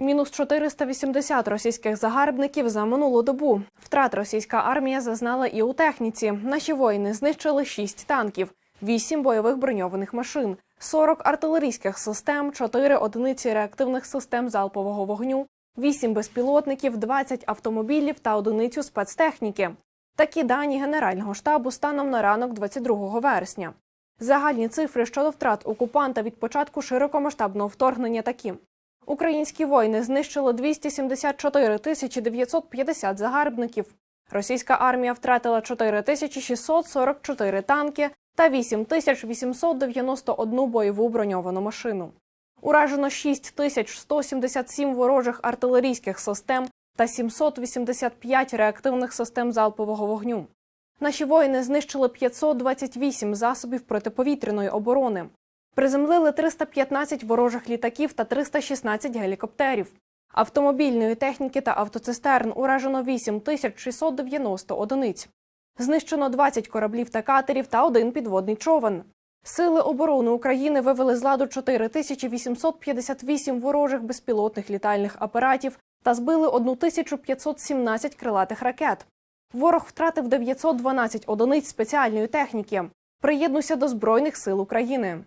Мінус 480 російських загарбників за минулу добу. Втрат російська армія зазнала і у техніці. Наші воїни знищили 6 танків, 8 бойових броньованих машин, 40 артилерійських систем, 4 одиниці реактивних систем залпового вогню, 8 безпілотників, 20 автомобілів та одиницю спецтехніки. Такі дані Генерального штабу станом на ранок 22 вересня. Загальні цифри щодо втрат окупанта від початку широкомасштабного вторгнення такі. Українські воїни знищили 274 тисячі 950 загарбників. Російська армія втратила 4 тисячі 644 танки та 8 тисяч 891 бойову броньовану машину. Уражено 6 тисяч 177 ворожих артилерійських систем та 785 реактивних систем залпового вогню. Наші воїни знищили 528 засобів протиповітряної оборони. Приземлили 315 ворожих літаків та 316 гелікоптерів. Автомобільної техніки та автоцистерн уражено 8690 одиниць. Знищено 20 кораблів та катерів та один підводний човен. Сили оборони України вивели з ладу 4858 ворожих безпілотних літальних апаратів та збили 1517 крилатих ракет. Ворог втратив 912 одиниць спеціальної техніки. Приєднуйся до Збройних сил України.